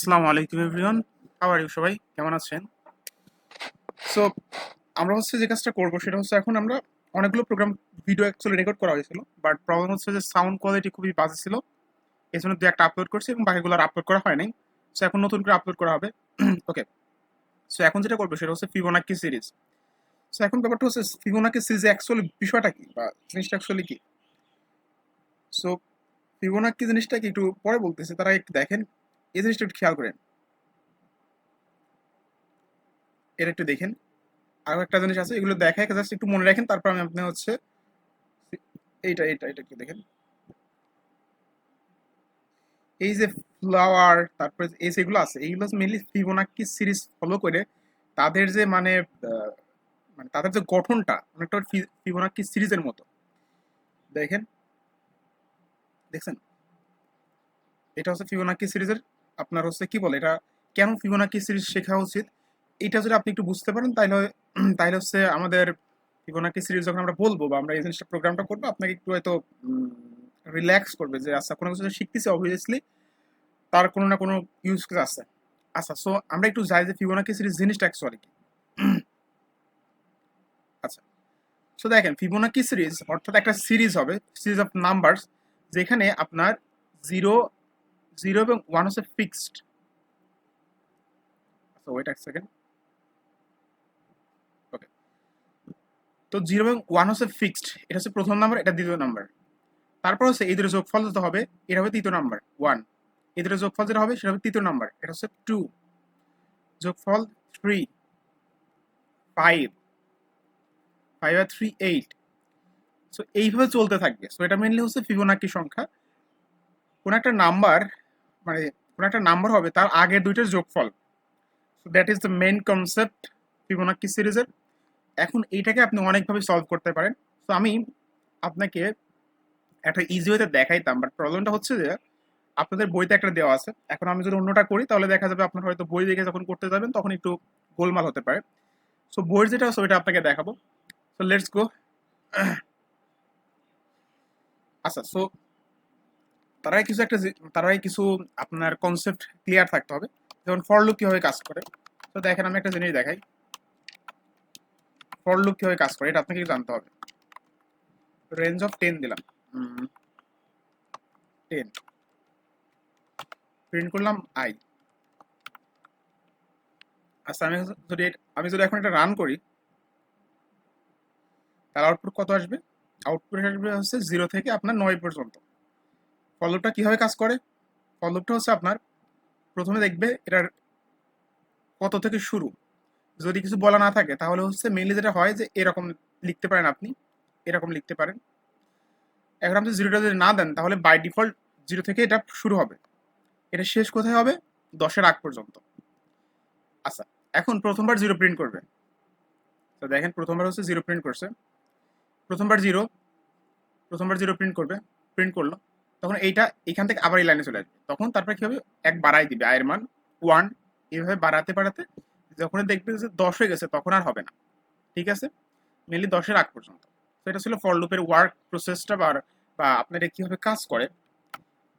আসসালামু আলাইকুম everyone you সবাই? কেমন আছেন? সো আমরা হচ্ছে যে কাজটা করব সেটা হচ্ছে এখন আমরা অনেকগুলো প্রোগ্রাম ভিডিও অ্যাকচুয়ালি রেকর্ড করা হয়েছিল বাট প্রবলেম হচ্ছে যে সাউন্ড কোয়ালিটি খুবই বাজে ছিল। এই জন্য দু একটা আপলোড করছি এবং বাকিগুলো আর আপলোড করা হয় নাই। সো এখন নতুন করে আপলোড করা হবে। ওকে সো এখন যেটা করব সেটা হচ্ছে ফিবোনাকি সিরিজ সো এখন ব্যাপারটা হচ্ছে ফিবোনাকি সিরিজে অ্যাকচুয়ালি বিষয়টা কি বা জিনিসটা অ্যাকচুয়ালি কি? সো ফিবোনাকি জিনিসটা কি একটু পরে বলতেছে, তারা একটু দেখেন। এই জিনিসটা একটু খেয়াল করেন। এটা একটু দেখেন। আরও একটা জিনিস আছে, এগুলো দেখায় জাস্ট একটু মনে রাখেন, তারপর আমি আপনি হচ্ছে এইটা এইটা এটা একটু দেখেন। এই যে ফ্লাওয়ার তারপরে এই যেগুলো আছে, এইগুলো মেনলি ফিবোনাকি সিরিজ ফলো করে তাদের যে মানে মানে তাদের যে গঠনটা, অনেকটা ফিবোনাকি সিরিজের মতো। দেখেন। দেখছেন? এটা হচ্ছে ফিবোনাকি সিরিজের আপনার হচ্ছে কি বলে, এটা কেন ফিবোনাকি সিরিজ শেখা উচিত? এটা যদি আপনি একটু বুঝতে পারেন তাহলে তাহলে হচ্ছে আমাদের ফিবোনাকি সিরিজ যখন আমরা বলব বা আমরা এই জিনিসটা প্রোগ্রামটা করব, আপনাকে একটু হয়তো রিল্যাক্স করবে যে আচ্ছা কোনো কিছু শিখতেছি অবভিয়াসলি তার কোনো না কোনো ইউজ আছে। আচ্ছা সো আমরা একটু যাই যে ফিবোনাকি সিরিজ জিনিসটা অ্যাকচুয়ালি কি? আচ্ছা সো দেখেন ফিবোনাকি সিরিজ অর্থাৎ একটা সিরিজ হবে সিরিজ অফ নাম্বারস যেখানে আপনার জিরো জিরো এবং ওয়ান হচ্ছে ফিক্সড। ওয়েট এক সেকেন্ড তো জিরো এবং ওয়ান হচ্ছে ফিক্সড, এটা হচ্ছে প্রথম নাম্বার, এটা দ্বিতীয় নাম্বার। তারপর হচ্ছে এই দুটো যোগফল যেটা হবে, এটা হবে তৃতীয় নাম্বার ওয়ান এই দুটো যোগফল যেটা হবে, সেটা হবে তৃতীয় নাম্বার, এটা হচ্ছে টু যোগফল থ্রি ফাইভ ফাইভ আর থ্রি এইট সো এইভাবে চলতে থাকবে। সো এটা মেনলি হচ্ছে ফিবোনাকি সংখ্যা। কোন একটা নাম্বার মানে কোন একটা নাম্বার হবে, তার আগে দুইটার যোগফল। So that is the main concept Fibonacci সিরিজের এখন এইটাকে আপনি অনেকভাবে সলভ করতে পারেন। তো আমি আপনাকে একটা ইজি ওয়েতে দেখাইতাম বাট প্রবলেমটা হচ্ছে যে আপনাদের বইতে একটা দেওয়া আছে। এখন আমি যদি অন্যটা করি, তাহলে দেখা যাবে আপনার হয়তো বই দেখে যখন করতে যাবেন, তখন একটু গোলমাল হতে পারে। সো বইয়ের যেটা আছে, ওইটা আপনাকে দেখাবো। সো লেটস গো আচ্ছা সো তারাই কিছু একটা তারাই কিছু আপনার কনসেপ্ট ক্লিয়ার থাকতে হবে। যেমন ফরলুক কীভাবে কাজ করে? তো দেখেন, আমি একটা জিনিস দেখাই। ফর লুপ কীভাবে কাজ করে? এটা আপনাকে জানতে হবে। রেঞ্জ অফ টেন দিলাম। টেন প্রিন্ট করলাম আই আচ্ছা আমি যদি আমি যদি এখন এটা রান করি, তাহলে আউটপুট কত আসবে? আউটপুট আসবে হচ্ছে জিরো থেকে আপনার নয় পর্যন্ত। ফলটা কীভাবে কাজ করে? ফলটা হচ্ছে আপনার প্রথমে দেখবে এটার কত থেকে শুরু। যদি কিছু বলা না থাকে, তাহলে হচ্ছে মেইনলি যেটা হয় যে এরকম লিখতে পারেন আপনি। এরকম লিখতে পারেন। এখন আপনি জিরোটা যদি না দেন, তাহলে বাই ডিফল্ট জিরো থেকে এটা শুরু হবে। এটা শেষ কোথায় হবে? দশের আগ পর্যন্ত। আচ্ছা এখন প্রথমবার জিরো প্রিন্ট করবে। তো দেখেন প্রথমবার হচ্ছে জিরো প্রিন্ট করছে। প্রথমবার জিরো প্রথমবার জিরো প্রিন্ট করবে প্রিন্ট করল। তখন এইটা এখান থেকে আবার এই লাইনে চলে আসবে। তখন তারপরে কি হবে? এক বাড়াই দিবে আয়ের মান। ওয়ান এইভাবে বাড়াতে বাড়াতে যখন দেখবে যে দশ হয়ে গেছে, তখন আর হবে না। ঠিক আছে? মেনলি দশের আগ পর্যন্ত। তো এটা ছিল ফর লুপের ওয়ার্ক প্রসেসটা বা বা আপনার কীভাবে কাজ করে,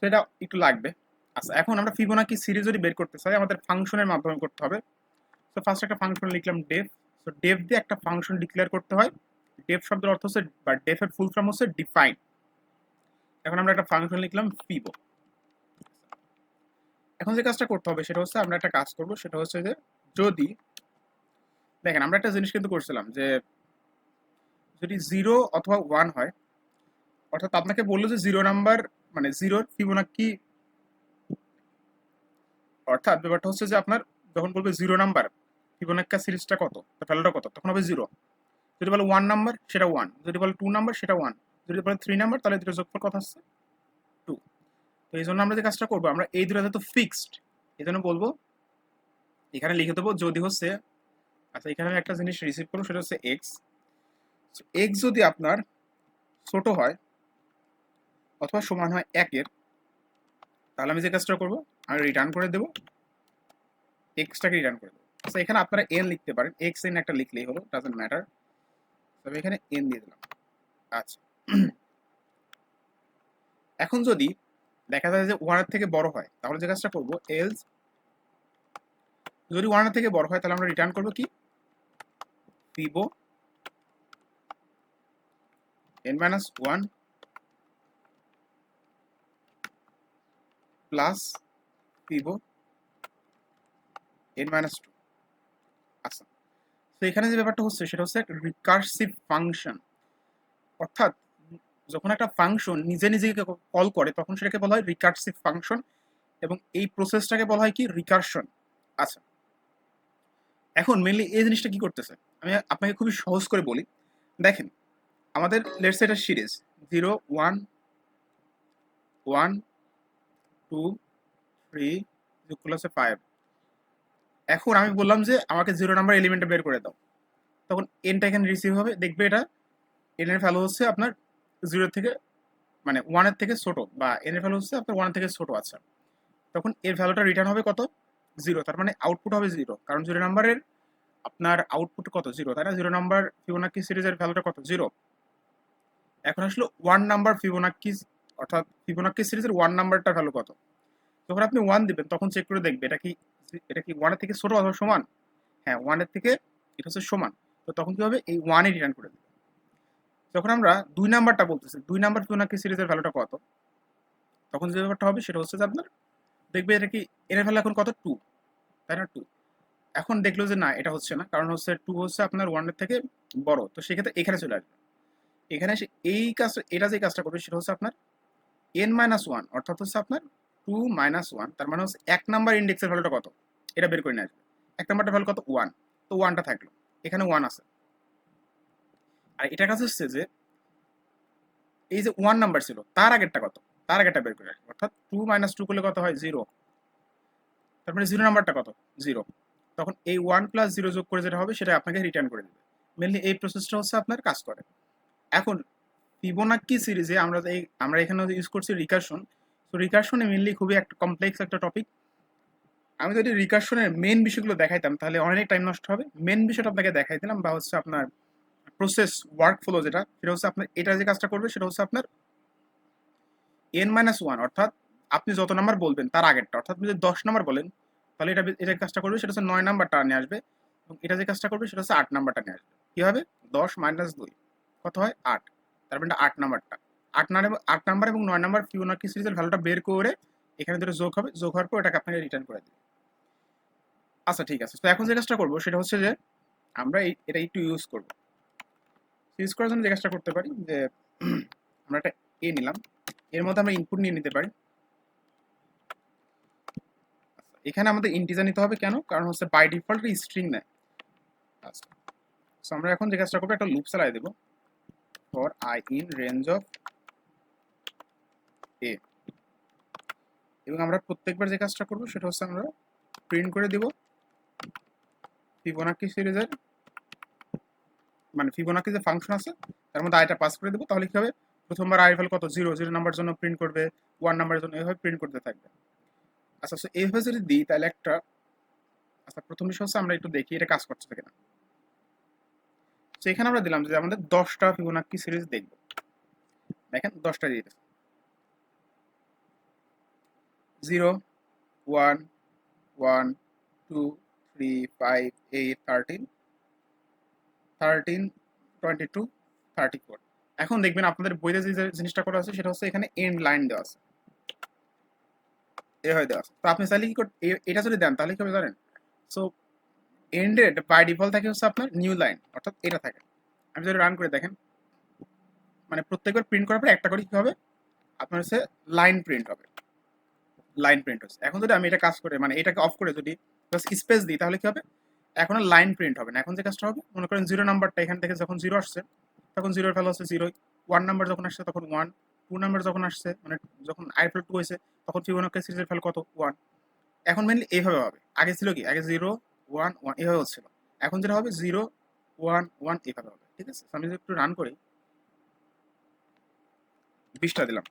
সেটা একটু লাগবে। আচ্ছা এখন আমরা ফিবোনাকি সিরিজ যদি বের করতে চাই, আমাদের ফাংশনের মাধ্যমে করতে হবে। তো ফার্স্ট একটা ফাংশন লিখলাম ডেফ তো ডেফ দিয়ে একটা ফাংশন ডিক্লেয়ার করতে হয়। ডেফ শব্দের অর্থ হচ্ছে, বা ডেফের ফুল ফর্ম হচ্ছে ডিফাইন এখন আমরা একটা ফাংশন লিখলাম ফিবো এখন যে কাজটা করতে হবে সেটা হচ্ছে আমরা একটা কাজ করব, সেটা হচ্ছে যে যদি, দেখেন আমরা একটা জিনিস কিন্তু করছিলাম যে যদি জিরো অথবা ওয়ান হয়, অর্থাৎ আপনাকে বলল যে জিরো নাম্বার মানে জিরোর ফিবোনাকি অর্থাৎ ব্যাপারটা হচ্ছে যে আপনার যখন বলবে জিরো নাম্বার ফিবোনাক্কা সিরিজটা কত? ভ্যালুটা কত? তখন হবে জিরো যদি বলে ওয়ান নাম্বার সেটা ওয়ান যদি বলে টু নাম্বার সেটা ওয়ান যদি বলে থ্রি নাম্বার তাহলে দুটো যোগফল কত আসছে? টু তো এই জন্য আমরা যে কাজটা করব, আমরা এই দুটো তো ফিক্সড এই জন্য বলব, এখানে লিখে দেবো যদি হচ্ছে আচ্ছা এখানে আমি একটা জিনিস রিসিভ করব, সেটা হচ্ছে এক্স এক্স যদি আপনার ছোট হয়, অথবা সমান হয় একের, তাহলে আমি যে কাজটা করব, আমি রিটার্ন করে দেবো এক্সটাকে রিটার্ন করে দেবো। আচ্ছা এখানে আপনারা এন লিখতে পারেন এক্স এন একটা লিখলেই হলো ডাজেন্ট ম্যাটার তবে এখানে এন দিয়ে দিলাম। আচ্ছা। এখন যদি দেখা যায় যে ওয়ানের থেকে বড় হয়, তাহলে যে কাজটা করব এলস যদি ওয়ানের থেকে বড় হয়, তাহলে আমরা রিটার্ন করব কি? Fibo N minus one plus fibo N minus two আচ্ছা তো এখানে যে ব্যাপারটা হচ্ছে, সেটা হচ্ছে রিকার্সিভ ফাংশন অর্থাৎ যখন একটা ফাংশন নিজে নিজেকে কল করে, তখন সেটাকে বলা হয় রিকার্সিভ ফাংশন এবং এই প্রসেসটাকে বলা হয় কি রিকার্শন আচ্ছা। এখন মেনলি এই জিনিসটা কি করতেছে? আমি আপনাকে খুবই সহজ করে বলি। দেখেন, আমাদের লেটস এটা series zero one one two three যোগগুলো হচ্ছে ফাইভ এখন আমি বললাম যে আমাকে জিরো নাম্বার এলিমেন্টটা বের করে দাও। তখন এনটা এখানে রিসিভ হবে। দেখবে এটা এনের ভ্যালু হচ্ছে আপনার জিরো থেকে মানে ওয়ানের থেকে ছোট বা এনের ভ্যালু হচ্ছে আপনার ওয়ান থেকে ছোট আছে। তখন এর ভ্যালুটা রিটার্ন হবে কত? জিরো তার মানে আউটপুট হবে জিরো কারণ জিরো নাম্বারের আপনার আউটপুট কত? জিরো তাই না? জিরো নাম্বার ফিবোনাকি সিরিজের ভ্যালুটা কত? জিরো এখন আসলে ওয়ান নাম্বার ফিবোনাকি অর্থাৎ ফিবোনাকি সিরিজের ওয়ান নাম্বারটা ভ্যালু কত? যখন আপনি ওয়ান দিবেন, তখন চেক করে দেখবে, এটা কি এটা কি ওয়ানের থেকে ছোট অথবা সমান? হ্যাঁ ওয়ানের থেকে এটা হচ্ছে সমান। তো তখন কি হবে? এই ওয়ানে রিটার্ন করে দেবে। যখন আমরা দুই নাম্বারটা বলতেছি, দুই নাম্বার ফিবোনাকি সিরিজের ভ্যালুটা কত? তখন যে ব্যাপারটা হবে সেটা হচ্ছে যে আপনার দেখবে এটা কি, এর ভ্যালু এখন কত? টু তাই না? টু এখন দেখল যে না, এটা হচ্ছে না, কারণ হচ্ছে টু হচ্ছে আপনার ওয়ানের থেকে বড়, তো সেক্ষেত্রে এখানে চলে আসবে। এখানে এসে এই কাজটা, এটা যে কাজটা করবে সেটা হচ্ছে আপনার এন মাইনাস ওয়ান অর্থাৎ হচ্ছে আপনার টু মাইনাস ওয়ান তার মানে হচ্ছে এক নাম্বার ইন্ডেক্সের ভ্যালুটা কত? এটা বের করে নিয়ে আসবে। এক নাম্বারটা ভ্যালু কত? ওয়ান তো ওয়ানটা থাকল। এখানে ওয়ান আছে। আর কাছে হচ্ছে যে, এই যে ওয়ান নাম্বার ছিল, তার আগেরটা কত? তার আগেরটা বের করে অর্থাৎ টু মাইনাস টু করলে কত হয়? জিরো তারপরে জিরো নাম্বারটা কত? জিরো তখন এই ওয়ান প্লাস জিরো যোগ করে যেটা হবে, সেটা আপনাকে রিটার্ন করে দেবে। মেনলি এই প্রসেসটা হচ্ছে আপনার কাজ করে। এখন ফিবোনাক্কি সিরিজে আমরা এই, আমরা এখানে ইউজ করছি রিকার্শন তো রিকার্শনে মেনলি খুবই একটা কমপ্লেক্স একটা টপিক আমি যদি রিকার্শনের মেন বিষয়গুলো দেখাইতাম, তাহলে অনেক টাইম নষ্ট হবে। মেন বিষয়টা আপনাকে দেখাই দিলাম বা হচ্ছে আপনার প্রসেস ওয়ার্ক ফ্লো যেটা, সেটা হচ্ছে আপনার, এটা যে কাজটা করবে, সেটা হচ্ছে আপনার এন মাইনাস ওয়ান অর্থাৎ আপনি যত নাম্বার বলবেন, তার আগেরটা, অর্থাৎ আপনি যদি দশ নাম্বার বলেন, তাহলে এটা এটা কাজটা করবে, সেটা হচ্ছে নয় নাম্বারটা নিয়ে আসবে, এবং এটা যে কাজটা করবে, সেটা হচ্ছে আট নাম্বারটা নিয়ে আসবে। কি হবে? দশ মাইনাস দুই, কত হয়? আট। তারপরে এটা আট নাম্বারটা আট নাম্বার আট নাম্বার এবং নয় নাম্বার ফিবোনাকি সিরিজের ভ্যালুটা বের করে এখানে যেটা যোগ হবে, যোগ হওয়ার পর এটাকে আপনাকে রিটার্ন করে দেবে। আচ্ছা ঠিক আছে। তো এখন যে কাজটা করব, সেটা হচ্ছে যে আমরা এটা একটু ইউজ করব। ইউজ করার জন্য যে কাজটা করতে পারি, যে আমরা একটা এ নিলাম, এর মধ্যে আমরা ইনপুট নিয়ে নিতে পারি। এখানে আমাদের ইন্টিজার নিতে হবে কেন? কারণ হচ্ছে বাই ডিফল্ট স্ট্রিং নেয়। আচ্ছা সো আমরা এখন যে কাজটা করব, একটা লুপ চালাই দেবো। For I in range of A এবং আমরা প্রত্যেকবার যে কাজটা করব, সেটা হচ্ছে আমরা প্রিন্ট করে দিব। ফিবোনাকি সিরিজের মানে ফিবোনাকি যে ফাংশন আছে, তার মধ্যে আইটা পাস করে দেবো, তাহলে কি হবে? প্রথমবার আই ভ্যালু কত? জিরো জিরো নাম্বার জন্য প্রিন্ট করবে ওয়ান নাম্বারের জন্য এইভাবে প্রিন্ট করতে থাকবে। আচ্ছা সো এইভাবে যদি দিই, তাহলে একটা আচ্ছা প্রথম বিষয় হচ্ছে আমরা একটু দেখি এটা কাজ করছে কিনা। তো এখানে আমরা দিলাম যে আমাদের দশটা ফিবোনাকি সিরিজ দেখব। দেখেন, দশটা দিয়ে zero one one two three five eight thirteen thirteen twenty two thirty four এখন দেখবেন আপনাদের বইতে যে জিনিসটা করা আছে, সেটা হচ্ছে এখানে এন্ড লাইন দেওয়া আছে। এভাবে দেওয়া তো আপনি চাইলে কি এটা যদি দেন, তাহলে কি হবে জানেন সো এন্ডেড বাই থাকে হচ্ছে আপনার নিউ লাইন অর্থাৎ এটা থাকে। আমি যদি রান করে দেখেন মানে প্রত্যেকবার প্রিন্ট করার পর একটা করে কি হবে? আপনার হচ্ছে লাইন প্রিন্ট হবে। লাইন প্রিন্ট হচ্ছে। এখন যদি আমি এটা কাজ করে মানে এটাকে অফ করে যদি স্পেস দিই, তাহলে কি হবে? এখন লাইন প্রিন্ট হবে না। এখন যে কাজটা হবে, মনে করেন জিরো নাম্বারটা এখান থেকে যখন জিরো আসছে, তখন জিরোর ভ্যালু হচ্ছে জিরো ওয়ান নাম্বার যখন আসছে, তখন ওয়ান টু নাম্বার যখন আসছে মানে যখন আই আইফেল টু হয়েছে, তখন ফিবোনাকি সিরিজের ভ্যালু কত? ওয়ান এখন মেনলি এইভাবে হবে। আগে ছিল কি? আগে জিরো ওয়ান ওয়ান এভাবে হচ্ছিল। এখন যেটা হবে জিরো ওয়ান ওয়ান এভাবে হবে। ঠিক আছে? আমি যদি একটু রান করি, বিশটা দিলাম।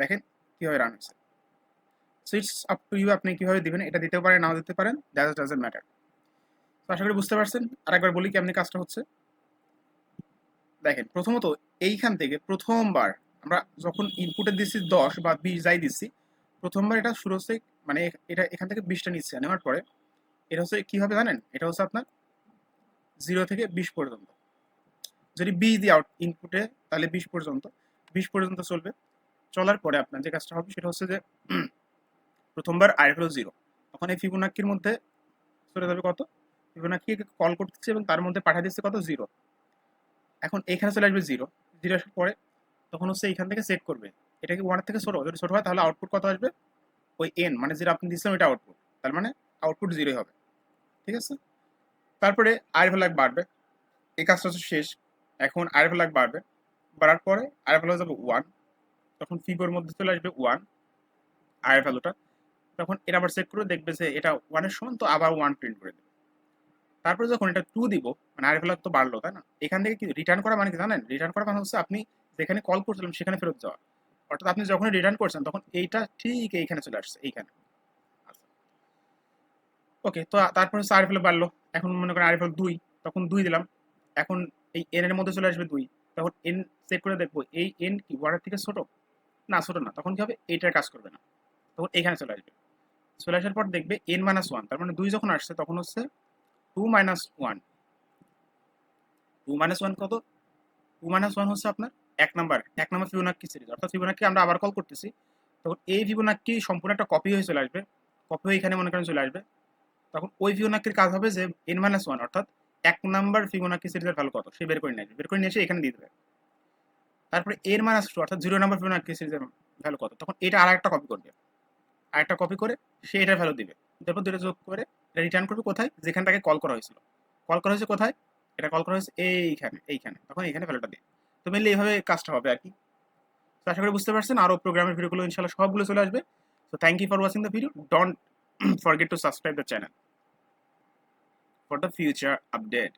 দেখেন কীভাবে রান হয়েছে so it's up to you আপনি কীভাবে দিবেন, এটা দিতে পারেন, নাও দিতে পারেন দ্যাট ডাজেন্ট ম্যাটার তো আশা করি বুঝতে পারছেন। আরেকবার বলি কেমনি কাজটা হচ্ছে। দেখেন, প্রথমত এইখান থেকে প্রথমবার আমরা যখন ইনপুটে দিচ্ছি দশ বা বিশ যাই দিচ্ছি প্রথমবার এটা শুরু হচ্ছে মানে এটা এখান থেকে বিশটা নিচ্ছে। নেওয়ার পরে এটা হচ্ছে কি হবে জানেন? এটা হচ্ছে আপনার জিরো থেকে বিশ পর্যন্ত। যদি বি দিয়ে আউট ইনপুটে তাহলে বিশ পর্যন্ত। বিশ পর্যন্ত চলবে। চলার পরে আপনার যে কাজটা হবে, সেটা হচ্ছে যে প্রথমবার আই হলো জিরো তখন এই ফিবোনাক্কির মধ্যে চলে যাবে কত? ফিবোনাক্কিকে কল করতেছে এবং তার মধ্যে পাঠিয়ে দিচ্ছে কত? জিরো। এখন এখানে চলে আসবে জিরো। জিরো আসার পরে তখন হচ্ছে এখান থেকে চেক করবে। এটা কি ওয়ানের থেকে ছোটো? যদি ছোটো হয় তাহলে আউটপুট কত আসবে? ওই এন মানে যেটা আপনি দিচ্ছেন ওইটা আউটপুট তার মানে আউটপুট জিরোই হবে। ঠিক আছে? তারপরে আয়ের ভ্যালু বাড়বে। এই কাজটা হচ্ছে শেষ। এখন আয়ের ভ্যালু বাড়বে। বাড়ার পরে আয়ের ভ্যালু যাবে ওয়ান তখন ফিগোর মধ্যে চলে আসবে ওয়ান আয়ের ভ্যালুটা তখন এটা আবার চেক করে দেখবে যে এটা ওয়ানের সমান, তো আবার ওয়ান প্রিন্ট করে দেবে। তারপরে যখন এটা টু দিব মানে আয়ের ভ্যালু তো বাড়লো, তাই না? এখান থেকে কি রিটার্ন করা মানে কি জানেন? রিটার্ন করা মানে হচ্ছে আপনি যেখানে কল করছিলাম সেখানে ফেরত যাওয়া। অর্থাৎ আপনি যখন রিটার্ন করছেন, তখন এইটা ঠিক এইখানে চলে আসছে, এইখানে। ওকে তো তারপর হচ্ছে আরিফ বাড়লো। এখন মনে করেন আরিফ দুই, তখন দুই দিলাম। এখন এই এন এর মধ্যে চলে আসবে দুই। তখন এন চেক করে দেখব, এই এন কি ওয়ার্ডের থেকে ছোট? না ছোট না। তখন কি হবে? এইটার কাজ করবে না। তখন এখানে চলে আসবে। চলে আসার পর দেখবে এন মাইনাস ওয়ান তার মানে দুই যখন আসছে, তখন হচ্ছে two minus one two minus one কত? টু মাইনাস ওয়ান হচ্ছে আপনার এক নাম্বার এক নাম্বার ফিবোনাক্কি সিরিজ অর্থাৎ ফিবোনাক্কি আমরা আবার কল করতেছি। তখন এই ফিবোনাক্কি সম্পূর্ণ একটা কপি হয়ে চলে আসবে। কপি হয়ে এখানে মনে করেন চলে আসবে। তখন ওই ফিবোনাক্কির কাজ হবে যে এন মাইনাস ওয়ান অর্থাৎ এক নাম্বার ফিবোনাক্কি সিরিজের ভ্যালু কত? সে বের করে নিয়ে বের করে নিয়ে এসে এখানে দিয়ে দেবে। তারপরে এর মাইনাস টু অর্থাৎ জিরো নাম্বার ফিবোনাক্কি সিরিজের ভ্যালু কত? তখন এটা আর একটা কপি করবে। আর একটা কপি করে সে এটার ভ্যালু দিবে। তারপর দুটো যোগ করে এটা রিটার্ন করবে কোথায়? যেখান যেখানটাকে কল করা হয়েছিল। কল করা হয়েছে কোথায়? এটা কল করা হয়েছে এইখানে এইখানে। তখন এইখানে ভ্যালুটা দিই তো মেনলি এইভাবে কাজটা হবে আর কি। তো আশা করি বুঝতে পারছেন, আরও প্রোগ্রামের ভিডিওগুলো ইনশাল্লাহ সবগুলো চলে আসবে। তো thank you for watching the video don't forget to subscribe the channel for the future update.